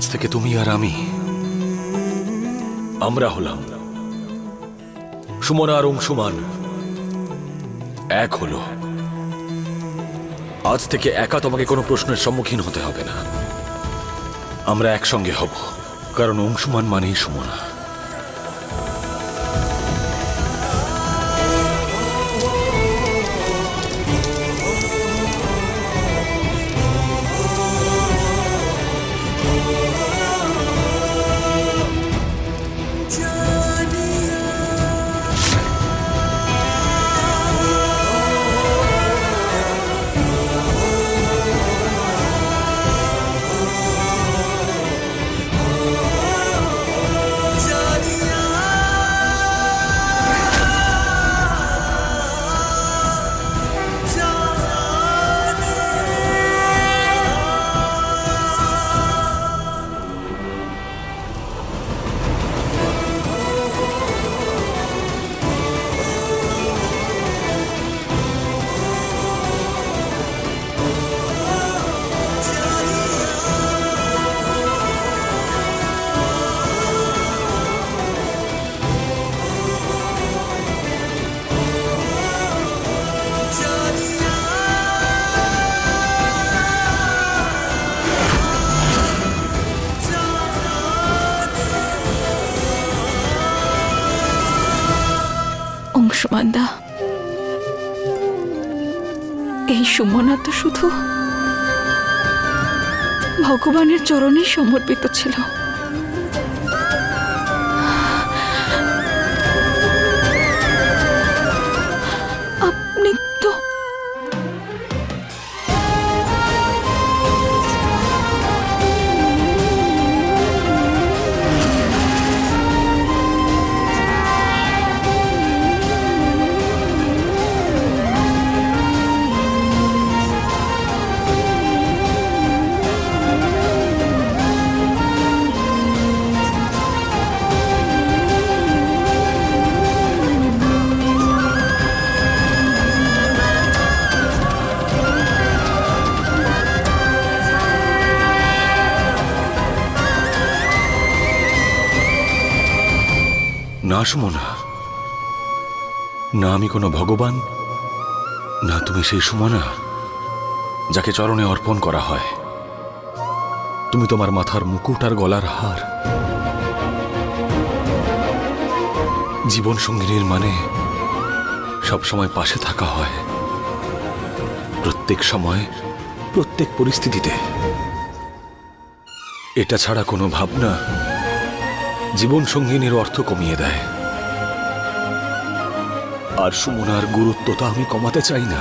আজ থেকে তুমি আর আমি আমরা হলাম সুমনা আর অংশুমান। এক হলো। আজ থেকে একা তোমাকে কোনো প্রশ্নের সম্মুখীন হতে হবে না। আমরা একসঙ্গে হব, কারণ অংশুমান মানেই সুমনা। সুমনা তো শুধু ভগবানের চরণে সমর্পিত ছিল। না আমি কোনো ভগবান, না তুমি সেই সুমনা, যাকে চরণে অর্পণ করা হয়। তুমি তোমার মাথার মুকুট আর গলার হার। জীবন সঙ্গিনীর মানে সব সময় পাশে থাকা হয়। প্রত্যেক সময়, প্রত্যেক পরিস্থিতিতে। এটা ছাড়া কোনো ভাবনা জীবন সঙ্গিনীর অর্থ কমিয়ে দেয়। আর সুমনার গুরুত্বটা আমি কমাতে চাই না।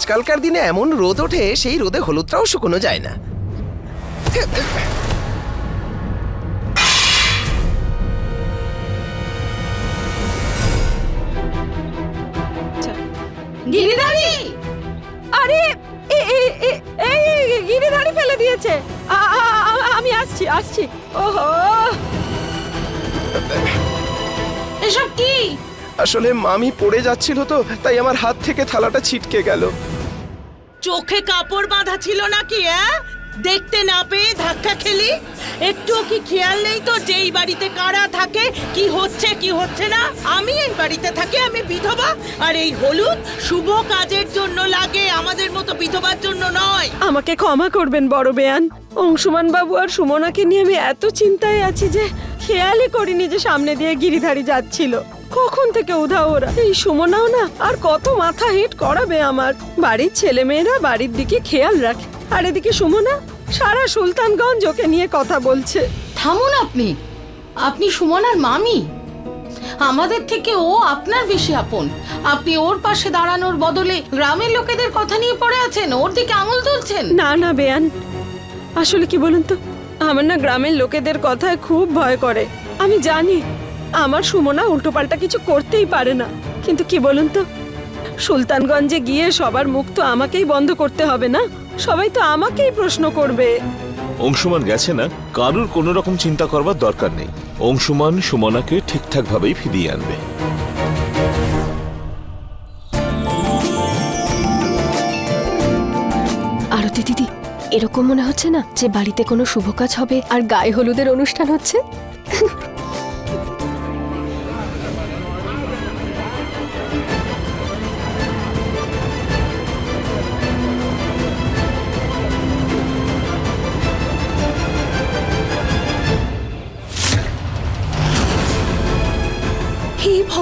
আজকালকার দিনে এমন রোদ ওঠে সেই রোদে হলুদটাও শুকনো যায় না। আচ্ছা। ফেলে দিয়েছে। আমি আসছি আসছি। ওহো! এসব কি? আসলে মামি পড়ে যাচ্ছিল তো তাই আমার হাত থেকে থালাটা ছিটকে গেল। চোখে কাপড় বাঁধা ছিল নাকি হ্যাঁ দেখতে না পেয়ে ধাক্কা খেলি? একটুও কি খেয়াল নেই তো যেই বাড়িতে কারা থাকে কি হচ্ছে কি হচ্ছে না? আমি এই বাড়িতে থাকি আমি বিধবা আর এই হলুদ শুভ কাজের জন্য লাগে আমাদের মতো বিধবার জন্য নয়। আমাকে ক্ষমা করবেন বড় বেয়ান। অংশুমান বাবু আর সুমনাকে নিয়ে আমি এত চিন্তায় আছি যে খেয়ালই করিনি যে সামনে দিয়ে গিরিধারী যাচ্ছিল। কখন থেকে উধা ওরা? এই সুমনাও না? আর কত মাথা হিট করাবে আমার? বাড়ির ছেলেমেয়েরা বাড়ির দিকে খেয়াল রাখে। আর এদিকে সুমনা সারা সুলতানগঞ্জ ওকে নিয়ে কথা বলছে। থামুন আপনি। আপনি সুমনার মামি। আমাদের থেকে ও আপনার বেশি আপন। আপনি ওর পাশে দাঁড়ানোর বদলে গ্রামের লোকেদের কথা নিয়ে পড়ে আছেন ওর দিকে আঙুল তুলছেন। না না বেয়ান। আসলে কি বলুন তো? আমার না গ্রামের লোকেদের কথায় খুব ভয় করে। আমি জানি আমার সুমনা উল্টোপাল্টা কিছু করতেই পারে না। কিন্তু কি বলুন তো? সুলতানগঞ্জে গিয়ে সবার মুখ তো আমাকেই বন্ধ করতে হবে না? সবাই তো আমাকেই প্রশ্ন করবে। অংশুমান গেছে না? কারুর কোনো রকম চিন্তা করবার দরকার নেই। অংশুমান সুমনাকে ঠিকঠাক ভাবেই ফিরিয়ে আনবে। আরতি দিদি এরকম মনে হচ্ছে না যে বাড়িতে কোনো শুভ কাজ হবে আর গায়ে হলুদের অনুষ্ঠান হচ্ছে?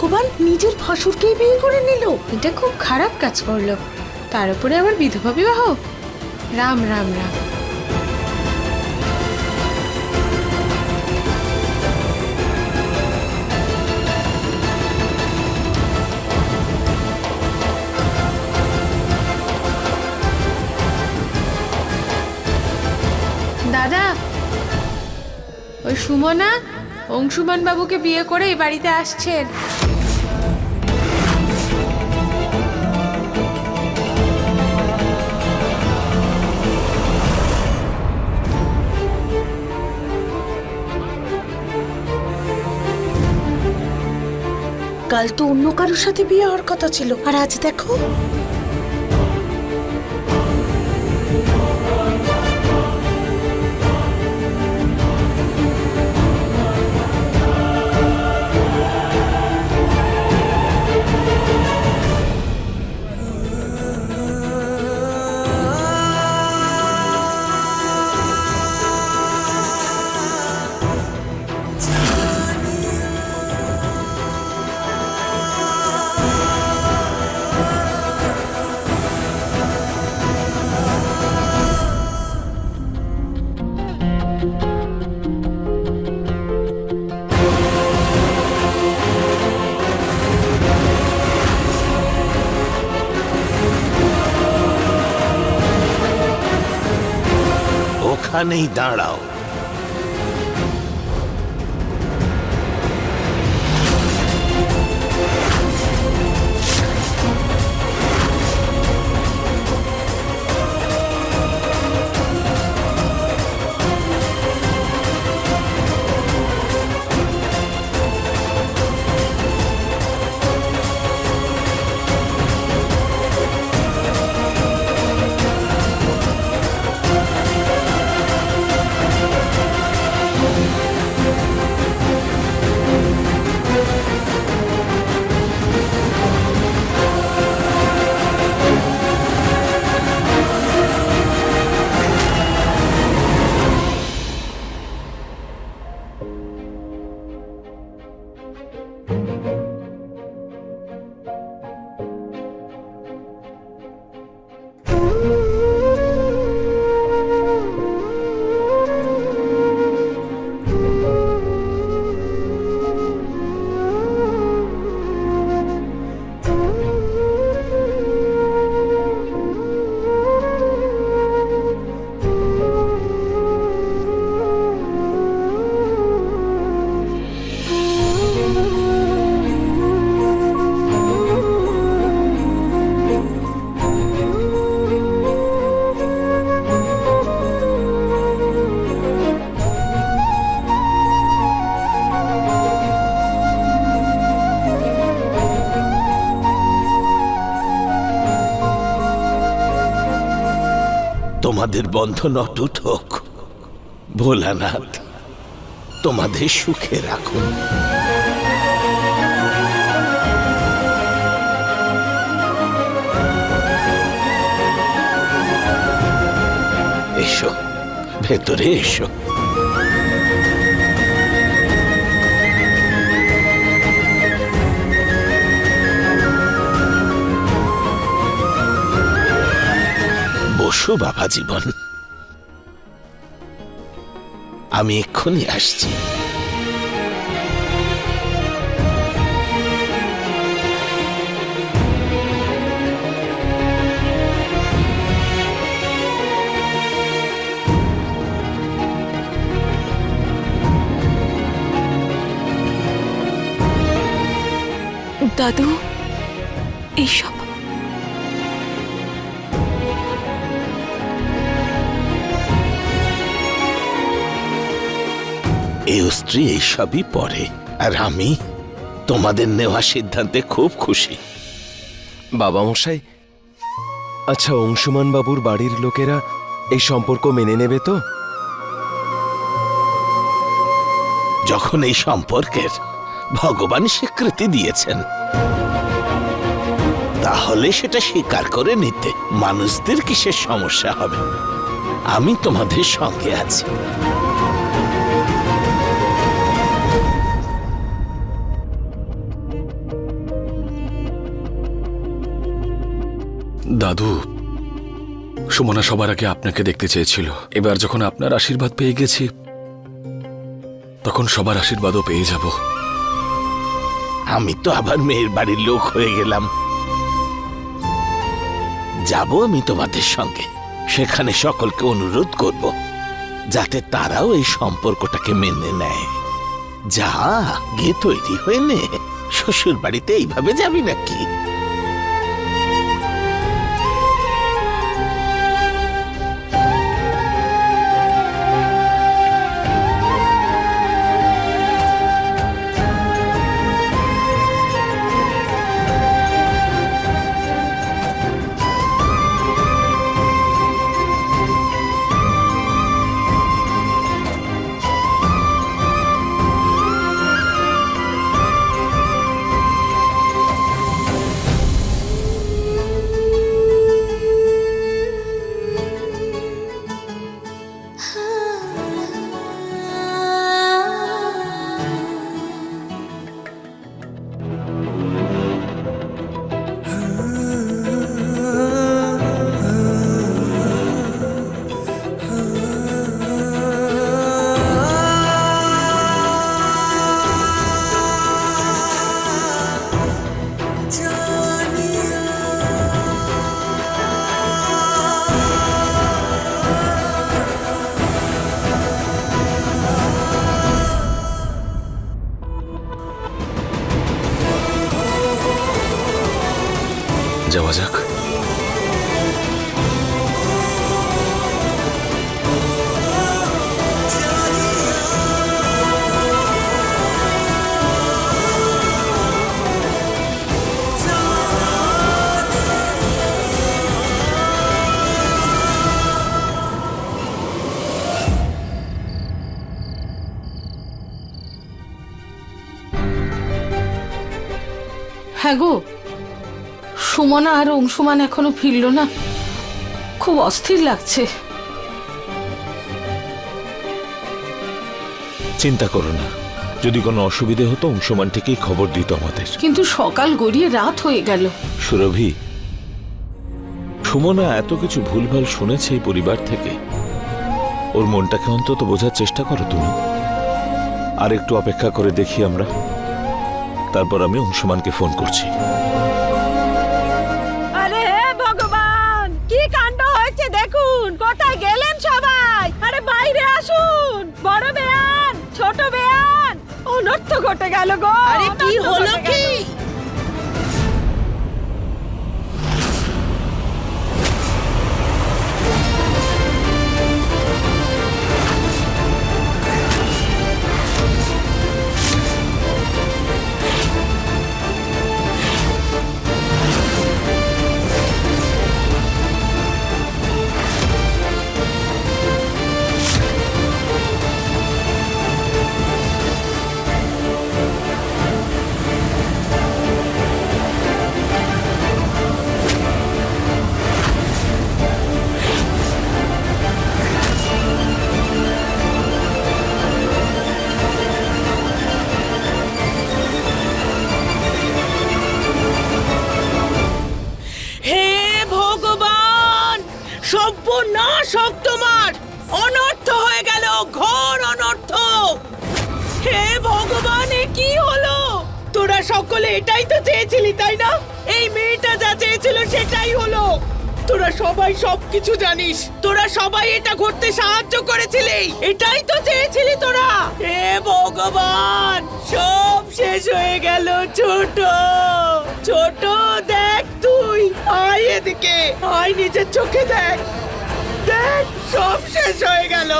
ভগবান নিজের ভাসুরকেই বিয়ে করে নিল। এটা খুব খারাপ কাজ করল। তার উপরে আবার বিধবা বিবাহ? রাম রাম রাম। দাদা, ওই সুমনা? অংশুমান বাবুকে বিয়ে করে এই বাড়িতে আসছেন। কাল তো অন্য কারোর সাথে বিয়ে হওয়ার কথা ছিল। আর আজ দেখো। ওখানেই দাঁড়াও তোমাদের বন্ধন অটুট হোক ভোলানাথ তোমাদের সুখে রাখুন এসো ভেতরে এসো। বসো বাবা জীবন। আমি এক্ষুনি আসছি। দাদু এইসব এই স্ত্রী এইসবই পরে আর আমি তোমাদের নেওয়া সিদ্ধান্তে খুব খুশি। বাবা মশাই আচ্ছা অংশুমান বাবুর বাড়ির লোকেরা এই সম্পর্ক মেনে নেবে তো? যখন এই সম্পর্কের ভগবান স্বীকৃতি দিয়েছেন তাহলে সেটা স্বীকার করে নিতে মানুষদের কিসের সমস্যা হবে? আমি তোমাদের সঙ্গে আছি। দাদু, সুমনা সবার আগে আপনাকে দেখতে চেয়েছিল। এবার যখন আপনার আশীর্বাদ পেয়ে গেছি, তখন সবার আশীর্বাদও পেয়ে যাব। আমি তো আবার মেয়ের বাড়ির লোক হয়ে গেলাম। যাব আমি তোমাদের সঙ্গে। সেখানে সকলকে অনুরোধ করব, যাতে তারাও এই সম্পর্কটাকে মেনে নেয়। যা, গিয়ে তৈরি হয়ে নে। শ্বশুর বাড়িতে এইভাবে যাবি নাকি? যাওয়া যাক। হ্যাঁ গো সুমনা আর অংশুমান এখনও ফিরল না। খুব অস্থির লাগছে। চিন্তা করো না। যদি কোনো অসুবিধে হতো অংশমান থেকেই খবর দিত আমাদের। কিন্তু সকাল গড়িয়ে রাত হয়ে গেল। সুরভি সুমনা এত কিছু ভুলভাল শুনেছে এই পরিবার থেকে। ওর মনটাকে অন্তত বোঝার চেষ্টা করো তুমি। আর একটু অপেক্ষা করে দেখি আমরা। তারপর আমি অংশমানকে ফোন করছি। ঘটে গেল গো। আরে কি হলো কি? সব তোমার! অনর্থ হয়ে গেল, ঘোর অনর্থ! হে ভগবান, এ কি হলো? তোরা সকলে এটাই তো চেয়েছিলি, তাই না? এই মেয়েটা যা চেয়েছিল, সেটাই হলো। তোরা সবাই সবকিছু জানিস। তোরা সবাই এটা করতে সাহায্য করেছিলি। এটাই তো চেয়েছিলি তোরা। হে ভগবান, সব শেষ হয়ে গেল, ছোট। ছোট দেখ তুই। আয় এদিকে। আয় নিজের চোখে দেখ। দেখ, সব শেষ হয়ে গেল।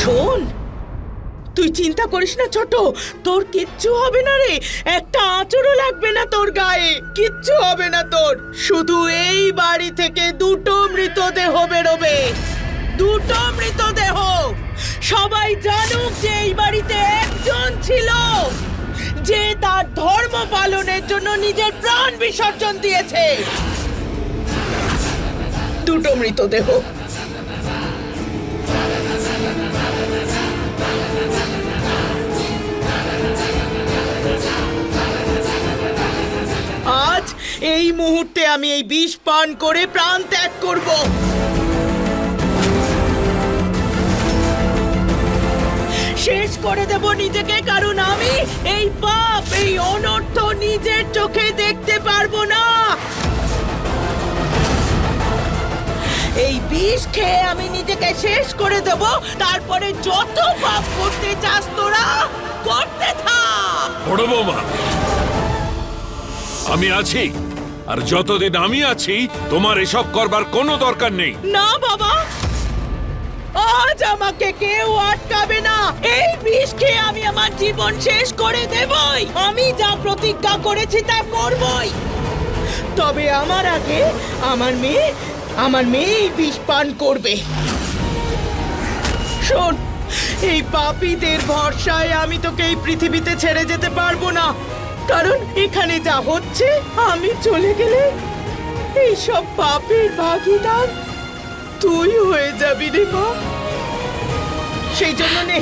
শোন, তুই চিন্তা করিস না ছোট, তোর কিচ্ছু হবে না রে। একটা আঁচড়ও লাগবে না তোর গায়ে, কিচ্ছু হবে না তোর। শুধু এই বাড়ি থেকে দুটো মৃতদেহ বেরোবে। দুটো মৃতদেহ। সবাই জানুক যে এই বাড়িতে একজন ছিল, যে তার ধর্ম পালনের জন্য নিজের প্রাণ বিসর্জন দিয়েছে। দুটো মৃতদেহ। আজ এই মুহূর্তে আমি এই বিষ পান করে প্রাণ ত্যাগ করব। শেষ করে দেব নিজেকে কারণ আমি এই পাপ এই অনর্থ নিজের চোখে দেখতে পারব না। এই বিষ খেয়ে আমি নিজেকে শেষ করে দেব তারপরে যত পাপ করতে চাস তোরা করতে থাক। বড় বৌমা আমি আছি আর যতদিন আমি আছি তোমার এসব করবার কোনো দরকার নেই। না বাবা আজ আমাকে কেউ আটকাবে না। এই বিষ খেয়ে আমি আমার জীবন শেষ করে দেবই। আমি যা প্রতিজ্ঞা করেছি তা করবই। তবে আমার আগে আমার মেয়ে আমার মেয়ে এই বিষ পান করবে। শোন, এই পাপীদের ভরসায় আমি তোকে এই পৃথিবীতে ছেড়ে যেতে পারব না। কারণ এখানে যা হচ্ছে, আমি চলে গেলে এইসব পাপের ভাগিদার তুই হয়ে যাবি রে মা। সেই জন্য নে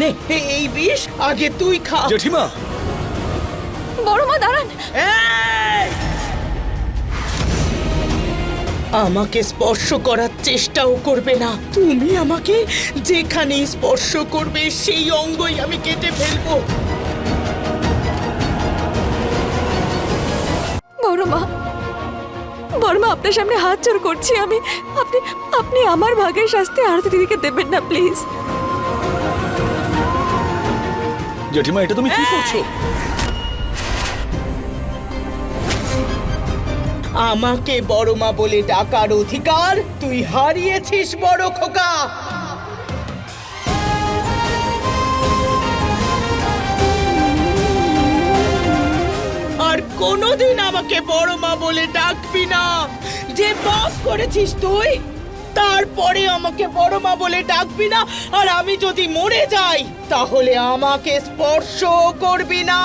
নে এই বিষ আগে তুই খা। জেঠিমা। বড় মা দাঁড়ান। আমাকে স্পর্শ করার চেষ্টাও করবে না। তুমি আমাকে যেখানে স্পর্শ করবে সেই অঙ্গই আমি কেটে ফেলব। বড় আপনার সামনে হাত জোর করছি আমি। আপনি আপনি আমার ভাগের শাস্তি আরতি দিদিকে দেবেন না প্লিজ। জেঠিমা এটা তুমি কি করছ? আমাকে বড়মা বলে ডাকার অধিকার তুই হারিয়েছিস বড় খোকা। কোনোদিন আমাকে বড় মা বলে ডাকবি না। যে পাপ করেছিস তুই, তারপরে আমাকে বড় মা বলে ডাকবি না। আর আমি যদি মরে যাই, তাহলে আমাকে স্পর্শ করবি না।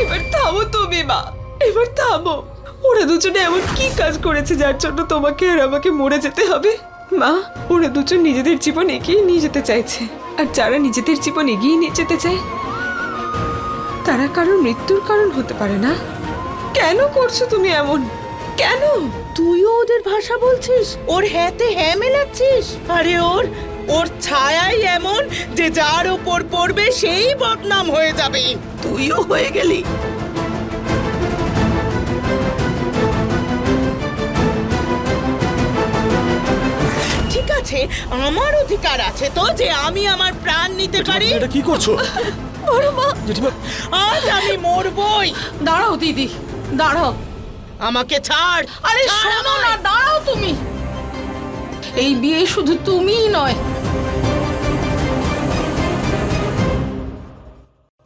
এবার থামো তুমি, মা। এবার থামো। ওরা দুজনে এমন কি কাজ করেছে যার জন্য তোমাকে আর আমাকে মরে যেতে হবে? মা, ওরা দুজন নিজেদের জীবন এগিয়ে নিয়ে যেতে চাইছে। আর যারা নিজেদের জীবন এগিয়ে নিয়ে যেতে চায়, তারা কারোর মৃত্যুর কারণ হতে পারে না। কেন করছ তুমি এমন? কেন? তুইও ওদের ভাষা বলছিস? ওর হ্যাতে হ্যাঁ মেলাচ্ছিস? আরে ওর ওর ছায়াই এমন যে যার ওপর পড়বে সেই বদনাম হয়ে যাবে। তুইও হয়ে গেলি। আছে আমার অধিকার আছে তো যে আমি আমার প্রাণ নিতে পারি? এটা কি করছ? বড় মা। আজ আমি মরবই। দাঁড়াও দিদি। দাঁড়াও। আমাকে ছাড়। আরে শোনো না দাঁড়াও তুমি। এই বিয়ে শুধু তুমিই নয়।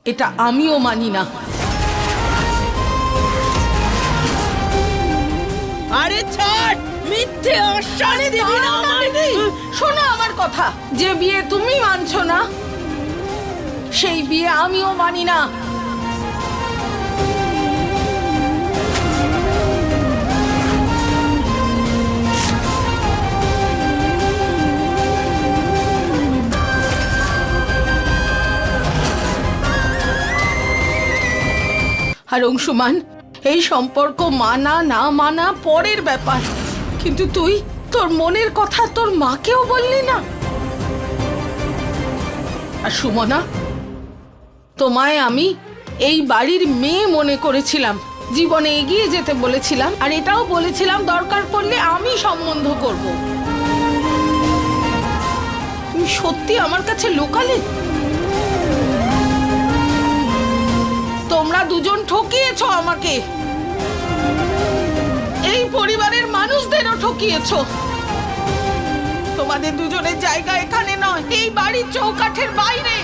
এটা আমিও মানি না। মিথ্যে অশান্তি শোনো আমার কথা যে বিয়ে তুমি মানছ না সেই বিয়ে আমিও মানি না। আর অংশুমান এই সম্পর্ক মানা না মানা পরের ব্যাপার। কিন্তু তুই তোর মনের কথা তোর মাকেও বললি না। আর সুমনা, তোমায় আমি এই বাড়ির মেয়ে মনে করেছিলাম, জীবনে এগিয়ে যেতে বলেছিলাম, আর এটাও বলেছিলাম দরকার পড়লে আমি সম্বন্ধ করব। তুমি সত্যি আমার কাছে লোকালে? তোমরা দুজন ঠকিয়েছ আমাকে। এই পরিবারের মানুষদেরও ঠকিয়েছ। তোমাদের দুজনের জায়গা এখানে নয় এই বাড়ির চৌকাঠের বাইরে।